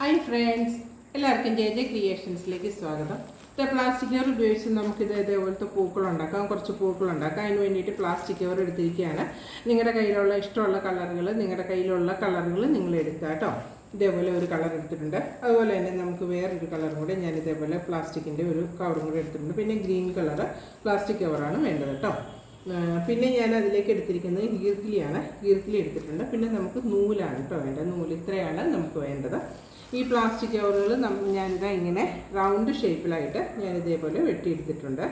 Hi friends എല്ലാവർക്കും J J ക്രിയേഷൻസിലേക്ക് സ്വാഗതം. ഇത് പ്ലാസ്റ്റിക് കവർ ഉപയോഗിച്ച് നമുക്കിത് ഇതേപോലത്തെ പൂക്കൾ ഉണ്ടാക്കാം കുറച്ച് പൂക്കൾ ഉണ്ടാക്കാം. അതിന് വേണ്ടിയിട്ട് പ്ലാസ്റ്റിക് കവർ എടുത്തിരിക്കുകയാണ്. നിങ്ങളുടെ കയ്യിലുള്ള ഇഷ്ടമുള്ള കളറുകൾ നിങ്ങളുടെ കയ്യിലുള്ള കളറുകൾ നിങ്ങൾ എടുക്കുക കേട്ടോ. ഇതേപോലെ ഒരു കളർ എടുത്തിട്ടുണ്ട്. അതുപോലെ തന്നെ നമുക്ക് വേറൊരു കളറും കൂടെ ഞാൻ ഇതേപോലെ പ്ലാസ്റ്റിക്കിന്റെ ഒരു കവറും കൂടെ എടുത്തിട്ടുണ്ട്. പിന്നെ ഗ്രീൻ കളർ പ്ലാസ്റ്റിക് കവറാണ് വേണ്ടത് കേട്ടോ. പിന്നെ ഞാൻ അതിലേക്ക് എടുത്തിരിക്കുന്നത് ഗീർക്കിലിയാണ് ഗീർക്കിലി എടുത്തിട്ടുണ്ട്. പിന്നെ നമുക്ക് നൂലാണ് കേട്ടോ വേണ്ടത്. നൂൽ ഇത്രയാണ് നമുക്ക് വേണ്ടത്. ഈ പ്ലാസ്റ്റിക് കവറുകൾ ഞാനിതാ ഇങ്ങനെ റൗണ്ട് ഷേപ്പിലായിട്ട് ഞാൻ ഇതേപോലെ വെട്ടിയെടുത്തിട്ടുണ്ട്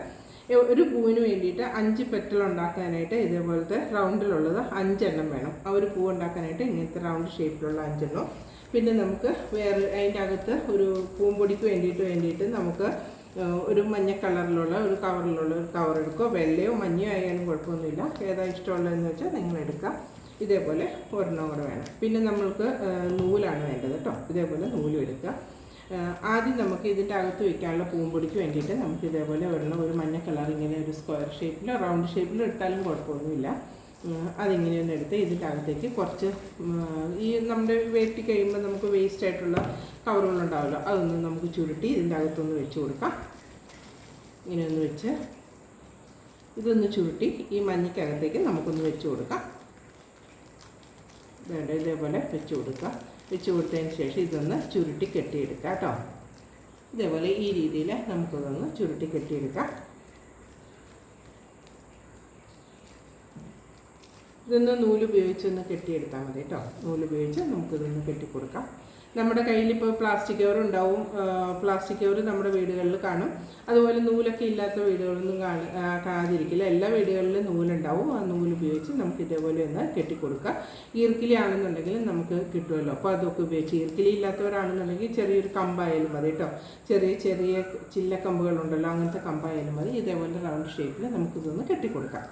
ഒരു പൂവിന് വേണ്ടിയിട്ട് അഞ്ച് പെറ്റൽ ഉണ്ടാക്കാനായിട്ട് ഇതേപോലത്തെ റൗണ്ടിലുള്ളത് അഞ്ചെണ്ണം വേണം. ആ ഒരു പൂ ഉണ്ടാക്കാനായിട്ട് ഇങ്ങനത്തെ റൗണ്ട് ഷേപ്പിലുള്ള അഞ്ചെണ്ണം. പിന്നെ നമുക്ക് വേറെ അതിന്റെ അകത്ത് ഒരു പൂമ്പൊടിക്ക് വേണ്ടിയിട്ട് വേണ്ടിയിട്ട് നമുക്ക് ഒരു മഞ്ഞ കളറിലുള്ള ഒരു കവറിലുള്ള ഒരു കവർ എടുക്കുക വെള്ളയോ മഞ്ഞയോ ആയാലും കുഴപ്പമൊന്നുമില്ല. ഏതാ ഇഷ്ടമുള്ളതെന്ന് വെച്ചാൽ നിങ്ങൾ എടുക്കുക ഇതേപോലെ ഒരെണ്ണം കൂടെ വേണം. പിന്നെ നമ്മൾക്ക് നൂലാണ് വേണ്ടത് കേട്ടോ. ഇതേപോലെ നൂലും എടുക്കുക. ആദ്യം നമുക്ക് ഇതിന്റെ അകത്ത് വയ്ക്കാനുള്ള പൂമ്പൊടിക്ക് വേണ്ടിയിട്ട് നമുക്ക് ഇതേപോലെ ഒരെണ്ണം ഒരു മഞ്ഞ കളർ ഇങ്ങനെ ഒരു സ്ക്വയർ ഷേപ്പിലോ റൗണ്ട് ഷേപ്പിലോ ഇട്ടാലും കുഴപ്പമൊന്നുമില്ല. അതിങ്ങനെ ഒന്ന് എടുത്ത് ഇതിന്റെ അകത്തേക്ക് കുറച്ച് ഈ നമ്മുടെ വെട്ടി കഴിയുമ്പോൾ നമുക്ക് വേസ്റ്റ് ആയിട്ടുള്ള കവറുകളുണ്ടാവുമല്ലോ അതൊന്ന് നമുക്ക് ചുരുട്ടി ഇതിന്റെ അകത്തൊന്ന് വെച്ച് കൊടുക്കാം. ഇങ്ങനെ ഒന്ന് വെച്ച് ഇതൊന്ന് ചുരുട്ടി ഈ മഞ്ഞയ്ക്കകത്തേക്ക് നമുക്കൊന്ന് വെച്ച് കൊടുക്കാം. വേണ്ട ഇതേപോലെ വെച്ച് കൊടുക്കുക. വെച്ച് കൊടുത്തതിന് ശേഷം ഇതൊന്ന് ചുരുട്ടി കെട്ടിയെടുക്കുക കേട്ടോ. ഇതേപോലെ ഈ രീതിയിൽ നമുക്കിതൊന്ന് ചുരുട്ടി കെട്ടിയെടുക്കാം. ഇതൊന്ന് നൂലുപയോഗിച്ചൊന്ന് കെട്ടിയെടുത്താൽ മതി കേട്ടോ. നൂലുപയോഗിച്ച് നമുക്കിതൊന്ന് കെട്ടിക്കൊടുക്കാം. നമ്മുടെ കയ്യിൽ ഇപ്പോൾ പ്ലാസ്റ്റിക് കവർ ഉണ്ടാവും. പ്ലാസ്റ്റിക് കവർ നമ്മുടെ വീടുകളിൽ കാണും. അതുപോലെ നൂലൊക്കെ ഇല്ലാത്ത വീടുകളൊന്നും കാണ കാണാതിരിക്കില്ല. എല്ലാ വീടുകളിലും നൂലുണ്ടാവും. ആ നൂൽ ഉപയോഗിച്ച് നമുക്ക് ഇതേപോലെ ഒന്ന് കെട്ടിക്കൊടുക്കാം. ഈർക്കിലി ആണെന്നുണ്ടെങ്കിൽ നമുക്ക് കിട്ടുമല്ലോ. അപ്പോൾ അതൊക്കെ ഉപയോഗിച്ച് ഈർക്കിലി ഇല്ലാത്തവരാണെന്നുണ്ടെങ്കിൽ ചെറിയൊരു കമ്പായാലും മതി കേട്ടോ. ചെറിയ ചെറിയ ചില്ലക്കമ്പുകളുണ്ടല്ലോ അങ്ങനത്തെ കമ്പായാലും മതി. ഇതേപോലെ റൗണ്ട് ഷേപ്പിൽ നമുക്കിതൊന്ന് കെട്ടിക്കൊടുക്കാം.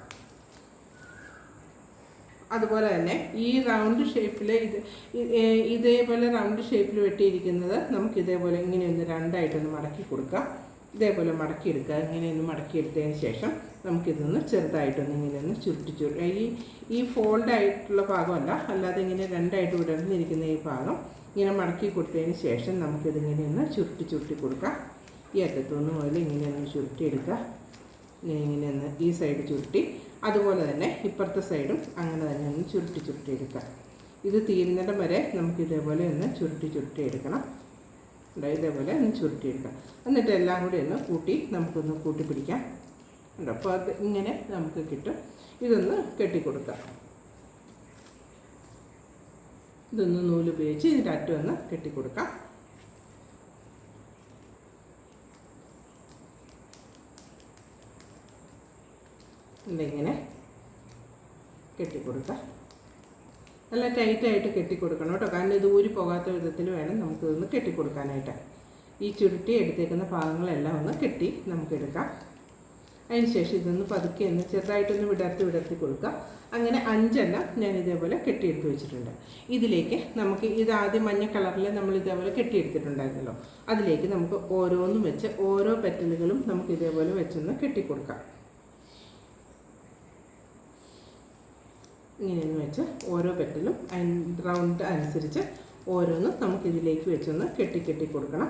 അതുപോലെ തന്നെ ഈ റൗണ്ട് ഷേപ്പിൽ ഇത് ഇതേപോലെ റൗണ്ട് ഷേപ്പിൽ വെട്ടിയിരിക്കുന്നത് നമുക്ക് ഇതേപോലെ ഇങ്ങനെയൊന്ന് രണ്ടായിട്ടൊന്ന് മടക്കി കൊടുക്കാം. ഇതേപോലെ മടക്കിയെടുക്കുക. ഇങ്ങനെയൊന്ന് മടക്കിയെടുത്തതിന് ശേഷം നമുക്കിതൊന്ന് ചെറുതായിട്ടൊന്ന് ഇങ്ങനെ ഒന്ന് ചുരുട്ടി ചുരുട്ടി. ഈ ഈ ഫോൾഡ് ആയിട്ടുള്ള ഭാഗമല്ല. അല്ലാതെ ഇങ്ങനെ രണ്ടായിട്ട് വിടർന്നിരിക്കുന്ന ഈ ഭാഗം ഇങ്ങനെ മടക്കി കൊടുത്തതിന് ശേഷം നമുക്കിതിങ്ങനെ ഒന്ന് ചുരുട്ടി ചുരുട്ടി കൊടുക്കാം. ഈ അറ്റത്തുനിന്ന് മുതൽ ഇങ്ങനെ ഒന്ന് ചുരുട്ടിയെടുക്കുക. ഇങ്ങനെ ഇങ്ങനെ ഒന്ന് ഈ സൈഡ് ചുരുട്ടി. അതുപോലെ തന്നെ ഇപ്പുറത്തെ സൈഡും അങ്ങനെ തന്നെ ഒന്ന് ചുരുട്ടി ചുരുട്ടി എടുക്കാം ഇത് തീരുന്നിടം വരെ നമുക്ക് ഇതേപോലെ ഒന്ന് ചുരുട്ടി ചുരുട്ടി എടുക്കണം. ഇതേപോലെ ഒന്ന് ചുരുട്ടി എടുക്കാം എന്നിട്ട് എല്ലാം കൂടി ഒന്ന് കൂട്ടി നമുക്കൊന്ന് കൂട്ടി പിടിക്കാം. ഉണ്ടോ അപ്പോൾ അത് ഇങ്ങനെ നമുക്ക് കിട്ടും. ഇതൊന്ന് കെട്ടിക്കൊടുക്കാം ഇതൊന്ന് നൂലുപയോഗിച്ച് ഇതിന്റെ അറ്റം ഒന്ന് കെട്ടിക്കൊടുക്കാം. ഇങ്ങനെ കെട്ടിക്കൊടുക്കുക നല്ല ടൈറ്റായിട്ട് കെട്ടിക്കൊടുക്കണം കേട്ടോ. കാരണം ഇത് ഊരി പോകാത്ത വിധത്തിൽ വേണം നമുക്കിതൊന്ന് കെട്ടിക്കൊടുക്കാനായിട്ട്. ഈ ചുരുട്ടി എടുത്തേക്കുന്ന ഭാഗങ്ങളെല്ലാം ഒന്ന് കെട്ടി നമുക്കെടുക്കാം അതിന് ശേഷം ഇതൊന്ന് പതുക്കെ ഒന്ന് ചെറുതായിട്ടൊന്ന് വിടർത്തി വിടർത്തി കൊടുക്കുക അങ്ങനെ അഞ്ചെണ്ണം ഞാൻ ഇതേപോലെ കെട്ടിയെടുത്ത് വെച്ചിട്ടുണ്ട്. ഇതിലേക്ക് നമുക്ക് ഇത് ആദ്യം മഞ്ഞ കളറിൽ നമ്മൾ ഇതേപോലെ കെട്ടിയെടുത്തിട്ടുണ്ടായിരുന്നല്ലോ. അതിലേക്ക് നമുക്ക് ഓരോന്നും വെച്ച് ഓരോ പെറ്റലുകളും നമുക്ക് ഇതേപോലെ വെച്ചൊന്ന് കെട്ടിക്കൊടുക്കാം. ഇങ്ങനെയൊന്ന് വെച്ച് ഓരോ പെറ്റലും റൗണ്ട് അനുസരിച്ച് ഓരോന്നും നമുക്കിതിലേക്ക് വെച്ചൊന്ന് കെട്ടി കെട്ടി കൊടുക്കണം.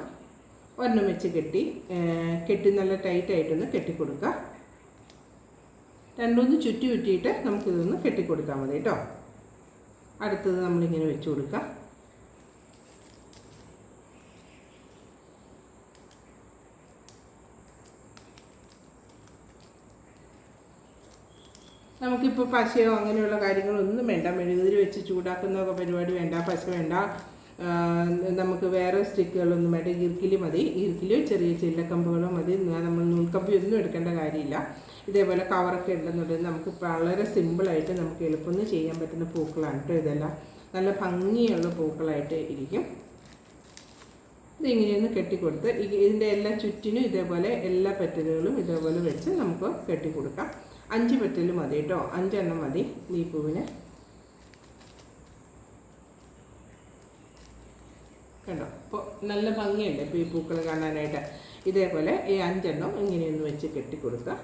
ഒരെണ്ണം വെച്ച് കെട്ടി കെട്ടി നല്ല ടൈറ്റായിട്ടൊന്ന് കെട്ടിക്കൊടുക്കുക രണ്ടൊന്ന് ചുറ്റി ചുറ്റിയിട്ട് നമുക്കിതൊന്ന് കെട്ടിക്കൊടുത്താൽ മതി കേട്ടോ. അടുത്തത് നമ്മളിങ്ങനെ വെച്ച് കൊടുക്കുക. നമുക്കിപ്പോൾ പശയോ അങ്ങനെയുള്ള കാര്യങ്ങളൊന്നും വേണ്ട. മെഴുകുതിരി വെച്ച് ചൂടാക്കുന്ന പരിപാടി വേണ്ട. പശ വേണ്ട. നമുക്ക് വേറെ സ്റ്റിക്കുകളൊന്നും വേണ്ട. ഈർക്കിലി മതി. ഈർക്കിലിയോ ചെറിയ ചില്ലക്കമ്പുകളോ മതി. നമ്മൾ നൂൽക്കമ്പി ഒന്നും എടുക്കേണ്ട കാര്യമില്ല. ഇതേപോലെ കവറൊക്കെ ഉണ്ടെന്നുണ്ടെങ്കിൽ നമുക്ക് വളരെ സിമ്പിളായിട്ട് നമുക്ക് എളുപ്പമൊന്നും ചെയ്യാൻ പറ്റുന്ന പൂക്കളാണ് കേട്ടോ ഇതെല്ലാം. നല്ല ഭംഗിയുള്ള പൂക്കളായിട്ട് ഇരിക്കും. ഇതിങ്ങനെയൊന്ന് കെട്ടിക്കൊടുത്ത് ഇതിന്റെ എല്ലാ ചുറ്റിനും ഇതേപോലെ എല്ലാ പെറ്റലുകളും ഇതേപോലെ വെച്ച് നമുക്ക് കെട്ടിക്കൊടുക്കാം. അഞ്ച് പെട്ടൽ മതി കേട്ടോ. അഞ്ചെണ്ണം മതി ഈ പൂവിന്. കണ്ടോ? അപ്പോൾ നല്ല ഭംഗിയുണ്ട് ഇപ്പോൾ ഈ പൂക്കൾ കാണാനായിട്ട്. ഇതേപോലെ ഈ അഞ്ചെണ്ണം ഇങ്ങനെയൊന്ന് വെച്ച് കെട്ടിക്കൊടുക്കുക.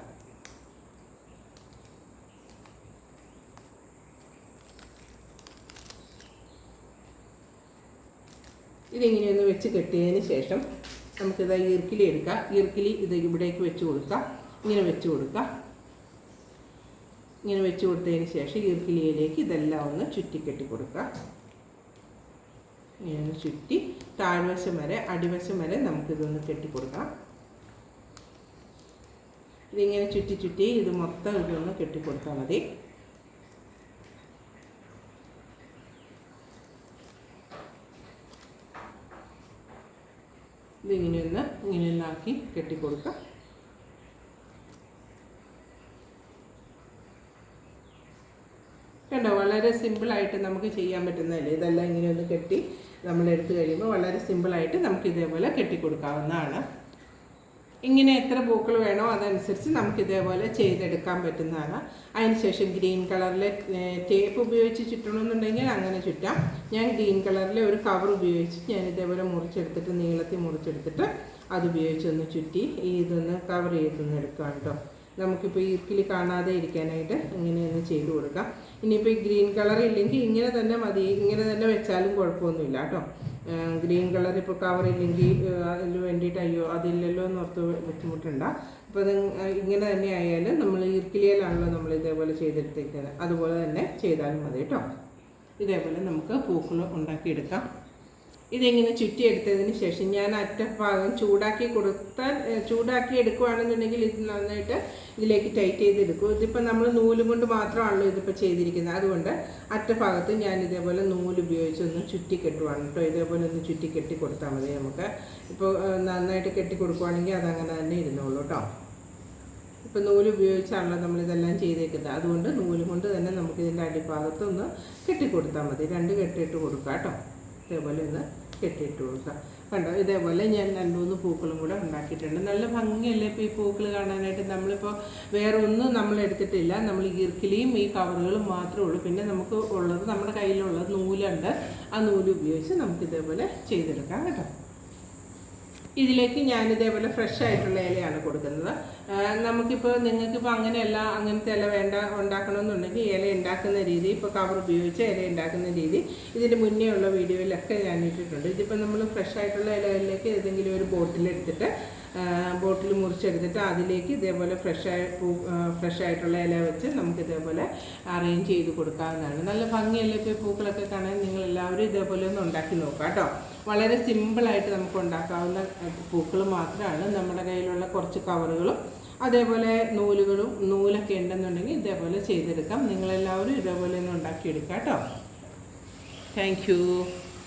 ഇതിങ്ങനെയൊന്ന് വെച്ച് കെട്ടിയതിന് ശേഷം നമുക്കിത് ഈർക്കിലി എടുക്കാം. ഈർക്കിലി ഇത് ഇവിടേക്ക് വെച്ച് കൊടുക്കാം. ഇങ്ങനെ വെച്ച് കൊടുക്കാം. ഇങ്ങനെ വെച്ച് കൊടുത്തതിന് ശേഷം ഈർക്കിലിയിലേക്ക് ഇതെല്ലാം ഒന്ന് ചുറ്റിക്കെട്ടി കൊടുക്കാം. ഇങ്ങനെ ചുറ്റി താഴ്വശം വരെ അടിവശം വരെ നമുക്കിതൊന്ന് കെട്ടി കൊടുക്കാം. ഇതിങ്ങനെ ചുറ്റി ചുറ്റി ഇത് മൊത്തം ഇതൊന്ന് കെട്ടിക്കൊടുത്താൽ മതി. ഇതിങ്ങനെ ഒന്ന് ഇങ്ങനെ ഒന്നാക്കി കെട്ടിക്കൊടുക്കാം കണ്ടോ വളരെ സിമ്പിളായിട്ട് നമുക്ക് ചെയ്യാൻ പറ്റുന്നതല്ലേ? ഇതെല്ലാം ഇങ്ങനെ ഒന്ന് കെട്ടി നമ്മൾ എടുത്തു കഴിയുമ്പോൾ വളരെ സിമ്പിളായിട്ട് നമുക്ക് ഇതേപോലെ കെട്ടിക്കൊടുക്കാവുന്നതാണ് ഇങ്ങനെ എത്ര പൂക്കൾ വേണോ അതനുസരിച്ച് നമുക്ക് ഇതേപോലെ ചെയ്തെടുക്കാൻ പറ്റുന്നതാണ്. അതിനുശേഷം ഗ്രീൻ കളറിലെ ടേപ്പ് ഉപയോഗിച്ച് ചുറ്റണമെന്നുണ്ടെങ്കിൽ അങ്ങനെ ചുറ്റാം. ഞാൻ ഗ്രീൻ കളറിലെ ഒരു കവർ ഉപയോഗിച്ച് ഞാൻ ഇതേപോലെ മുറിച്ചെടുത്തിട്ട് നീളത്തിൽ മുറിച്ചെടുത്തിട്ട് അത് ഉപയോഗിച്ച് ഒന്ന് ചുറ്റി ഈ ഇതൊന്ന് കവർ ചെയ്തൊന്ന് എടുക്കാം കേട്ടോ. നമുക്കിപ്പോൾ ഈർക്കിൽ കാണാതെ ഇരിക്കാനായിട്ട് ഇങ്ങനെയൊന്ന് ചെയ്ത് കൊടുക്കാം. ഇനിയിപ്പോൾ ഈ ഗ്രീൻ കളർ ഇല്ലെങ്കിൽ ഇങ്ങനെ തന്നെ മതി. ഇങ്ങനെ തന്നെ വെച്ചാലും കുഴപ്പമൊന്നുമില്ല കേട്ടോ. ഗ്രീൻ കളർ ഇപ്പോൾ കവർ ഇല്ലെങ്കിൽ അതിന് വേണ്ടിയിട്ട് അയ്യോ അതില്ലല്ലോ എന്ന് ഓർത്ത് ബുദ്ധിമുട്ടുണ്ട. അപ്പോൾ അത് ഇങ്ങനെ തന്നെ ആയാലും നമ്മൾ ഈർക്കിലിയിലാണല്ലോ നമ്മൾ ഇതേപോലെ ചെയ്തെടുത്തേക്കുന്നത് അതുപോലെ തന്നെ ചെയ്താലും മതി കേട്ടോ. ഇതേപോലെ നമുക്ക് പൂക്കൾ ഉണ്ടാക്കിയെടുക്കാം. ഇതിങ്ങനെ ചുറ്റിയെടുത്തതിന് ശേഷം ഞാൻ അറ്റഭാഗം ചൂടാക്കി കൊടുത്താൽ ചൂടാക്കി എടുക്കുകയാണെന്നുണ്ടെങ്കിൽ ഇത് നന്നായിട്ട് ഇതിലേക്ക് ടൈറ്റ് ചെയ്തെടുക്കും. ഇതിപ്പോൾ നമ്മൾ നൂൽ കൊണ്ട് മാത്രമാണല്ലോ ഇതിപ്പോൾ ചെയ്തിരിക്കുന്നത്. അതുകൊണ്ട് അറ്റഭാഗത്ത് ഞാൻ ഇതേപോലെ നൂൽ ഉപയോഗിച്ച് ഒന്ന് ചുറ്റി കെട്ടുവാണ് കേട്ടോ. ഇതേപോലെ ഒന്ന് ചുറ്റി കെട്ടി കൊടുത്താൽ മതി നമുക്ക്. ഇപ്പോൾ നന്നായിട്ട് കെട്ടി കൊടുക്കുവാണെങ്കിൽ അതങ്ങനെ തന്നെ ഇരുന്നോളൂ കേട്ടോ. ഇപ്പോൾ നൂൽ ഉപയോഗിച്ചാണല്ലോ നമ്മളിതെല്ലാം ചെയ്തേക്കുന്നത്. അതുകൊണ്ട് നൂൽ കൊണ്ട് തന്നെ നമുക്കിതിന്റെ അടിഭാഗത്തൊന്ന് കെട്ടിക്കൊടുത്താൽ മതി. രണ്ട് കെട്ടിയിട്ട് കൊടുക്കാം കേട്ടോ. ഇതേപോലെ ഒന്ന് കെട്ടിയിട്ട് കൊടുക്കുക കണ്ടോ? ഇതേപോലെ ഞാൻ രണ്ട് മൂന്ന് പൂക്കളും കൂടെ ഉണ്ടാക്കിയിട്ടുണ്ട്. നല്ല ഭംഗിയല്ലേ ഇപ്പോൾ ഈ പൂക്കൾ കാണാനായിട്ട്? നമ്മളിപ്പോൾ വേറെ ഒന്നും നമ്മൾ എടുത്തിട്ടില്ല. നമ്മൾ ഈർക്കിലിയും ഈ കവറുകളും മാത്രമേ ഉള്ളൂ. പിന്നെ നമുക്ക് ഉള്ളത് നമ്മുടെ കയ്യിലുള്ളത് നൂലുണ്ട്. ആ നൂൽ ഉപയോഗിച്ച് നമുക്ക് ഇതേപോലെ ചെയ്തെടുക്കാം കേട്ടോ. ഇതിലേക്ക് ഞാൻ ഇതേപോലെ ഫ്രഷ് ആയിട്ടുള്ള ഇലയാണ് കൊടുക്കുന്നത്. നമുക്കിപ്പോൾ നിങ്ങൾക്കിപ്പോൾ അങ്ങനെയല്ല അങ്ങനത്തെ ഇല വേണ്ട ഉണ്ടാക്കണമെന്നുണ്ടെങ്കിൽ ഇല ഉണ്ടാക്കുന്ന രീതി ഇപ്പോൾ കവർ ഉപയോഗിച്ച് ഇല ഉണ്ടാക്കുന്ന രീതി ഇതിന് മുന്നേ ഉള്ള വീഡിയോയിലൊക്കെ ഞാൻ ഇട്ടിട്ടുണ്ട്. ഇതിപ്പോൾ നമ്മൾ ഫ്രഷ് ആയിട്ടുള്ള ഇലയിലേക്ക് ഏതെങ്കിലും ഒരു ബോട്ടിൽ എടുത്തിട്ട് ബോട്ടിൽ മുറിച്ചെടുത്തിട്ട് അതിലേക്ക് ഇതേപോലെ ഫ്രഷ് പൂ ഫ്രഷായിട്ടുള്ള ഇല വെച്ച് നമുക്ക് ഇതേപോലെ അറേഞ്ച് ചെയ്ത് കൊടുക്കാവുന്നതാണ്. നല്ല ഭംഗിയല്ലേ ഇപ്പോൾ പൂക്കളൊക്കെ കാണാൻ നിങ്ങൾ എല്ലാവരും ഇതേപോലെ ഒന്ന് ഉണ്ടാക്കി നോക്കാം കേട്ടോ. വളരെ സിമ്പിളായിട്ട് നമുക്ക് ഉണ്ടാക്കാവുന്ന പൂക്കൾ മാത്രമാണ് നമ്മുടെ കയ്യിലുള്ള കുറച്ച് കവറുകളും അതേപോലെ നൂലുകളും നൂലൊക്കെ ഉണ്ടെന്നുണ്ടെങ്കിൽ ഇതേപോലെ ചെയ്തെടുക്കാം. നിങ്ങളെല്ലാവരും ഇതേപോലെ ഒന്ന് ഉണ്ടാക്കിയെടുക്കാം കേട്ടോ. താങ്ക്